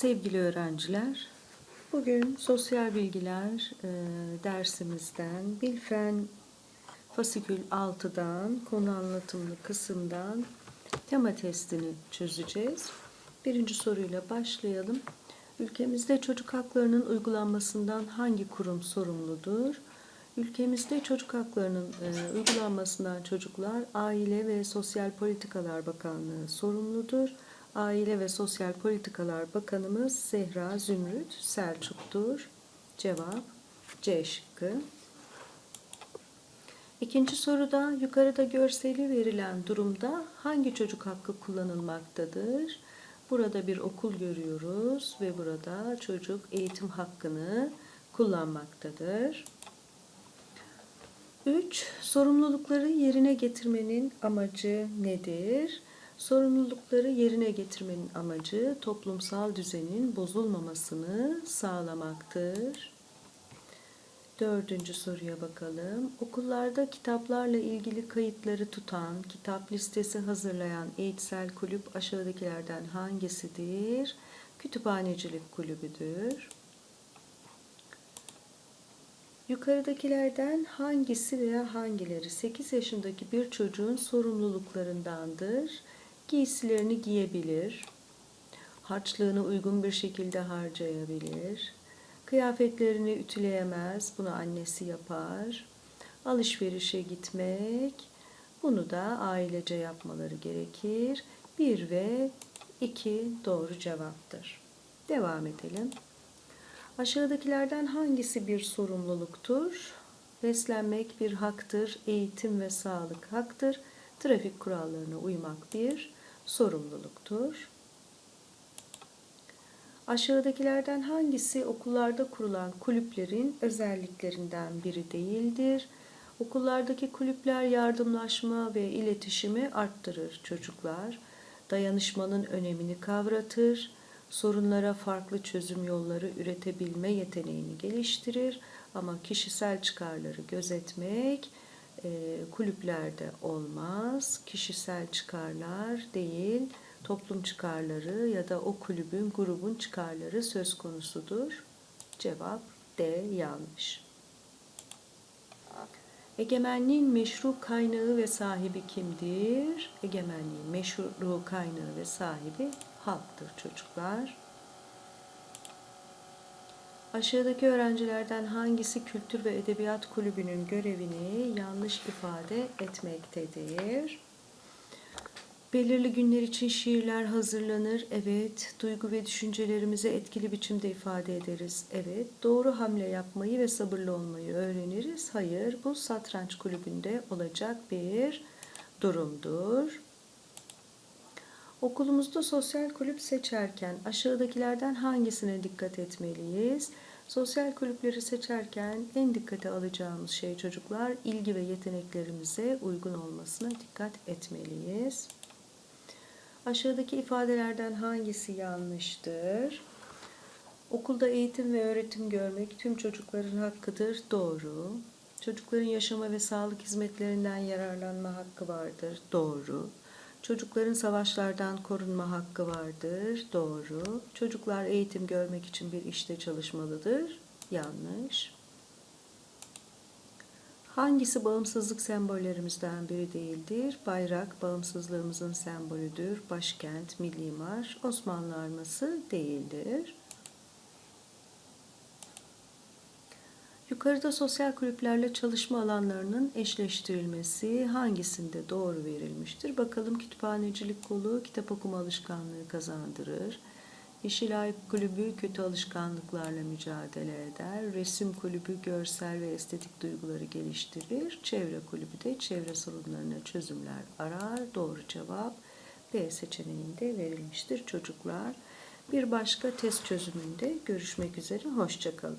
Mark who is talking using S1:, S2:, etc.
S1: Sevgili öğrenciler, bugün sosyal bilgiler e, dersimizden Bilfen fasikül 6'dan konu anlatımlı kısımdan tema testini çözeceğiz. Birinci soruyla başlayalım. Ülkemizde çocuk haklarının uygulanmasından hangi kurum sorumludur? Ülkemizde çocuk haklarının e, uygulanmasından çocuklar Aile ve Sosyal Politikalar Bakanlığı sorumludur. Aile ve Sosyal Politikalar Bakanımız Zehra Zümrüt Selçuk'tur. Cevap C şıkkı. İkinci soruda yukarıda görseli verilen durumda hangi çocuk hakkı kullanılmaktadır? Burada bir okul görüyoruz ve burada çocuk eğitim hakkını kullanmaktadır. 3. Sorumlulukları yerine getirmenin amacı nedir? Sorumlulukları yerine getirmenin amacı toplumsal düzenin bozulmamasını sağlamaktır. Dördüncü soruya bakalım. Okullarda kitaplarla ilgili kayıtları tutan, kitap listesi hazırlayan eğitsel kulüp aşağıdakilerden hangisidir? Kütüphanecilik kulübüdür. Yukarıdakilerden hangisi veya hangileri 8 yaşındaki bir çocuğun sorumluluklarındandır? Giysilerini giyebilir, harçlığını uygun bir şekilde harcayabilir, kıyafetlerini ütüleyemez, bunu annesi yapar, alışverişe gitmek, bunu da ailece yapmaları gerekir. 1 ve 2 doğru cevaptır. Devam edelim. Aşağıdakilerden hangisi bir sorumluluktur? Beslenmek bir haktır, eğitim ve sağlık haktır. Trafik kurallarına uymak bir sorumluluktur. Aşağıdakilerden hangisi okullarda kurulan kulüplerin özelliklerinden biri değildir? Okullardaki kulüpler yardımlaşma ve iletişimi arttırır çocuklar. Dayanışmanın önemini kavratır sorunlara farklı çözüm yolları üretebilme yeteneğini geliştirir ama kişisel çıkarları gözetmek kulüplerde olmaz. Kişisel çıkarlar değil, toplum çıkarları ya da o kulübün, grubun çıkarları söz konusudur. Cevap D yanlış. Egemenliğin meşru kaynağı ve sahibi kimdir? Egemenliğin meşru kaynağı ve sahibi halktır çocuklar. Aşağıdaki öğrencilerden hangisi Kültür ve Edebiyat Kulübü'nün görevini yanlış ifade etmektedir? Belirli günler için şiirler hazırlanır. Evet. Duygu ve düşüncelerimizi etkili biçimde ifade ederiz. Evet. Doğru hamle yapmayı ve sabırlı olmayı öğreniriz. Hayır. Bu satranç kulübünde olacak bir durumdur. Okulumuzda sosyal kulüp seçerken aşağıdakilerden hangisine dikkat etmeliyiz? Sosyal kulüpleri seçerken en dikkate alacağımız şey çocuklar ilgi ve yeteneklerimize uygun olmasına dikkat etmeliyiz. Aşağıdaki ifadelerden hangisi yanlıştır? Okulda eğitim ve öğretim görmek tüm çocukların hakkıdır. Doğru. Çocukların yaşama ve sağlık hizmetlerinden yararlanma hakkı vardır. Doğru. Çocukların savaşlardan korunma hakkı vardır. Doğru. Çocuklar eğitim görmek için bir işte çalışmalıdır. Yanlış. Hangisi bağımsızlık sembollerimizden biri değildir? Bayrak bağımsızlığımızın sembolüdür. Başkent, milli marş, Osmanlı arması değildir. Yukarıda sosyal kulüplerle çalışma alanlarının eşleştirilmesi hangisinde doğru verilmiştir? Bakalım kütüphanecilik kolu kitap okuma alışkanlığı kazandırır. Yeşilay Kulübü kötü alışkanlıklarla mücadele eder. Resim Kulübü görsel ve estetik duyguları geliştirir. Çevre Kulübü de çevre sorunlarına çözümler arar. Doğru cevap B seçeneğinde verilmiştir çocuklar. Bir başka test çözümünde görüşmek üzere. Hoşçakalın.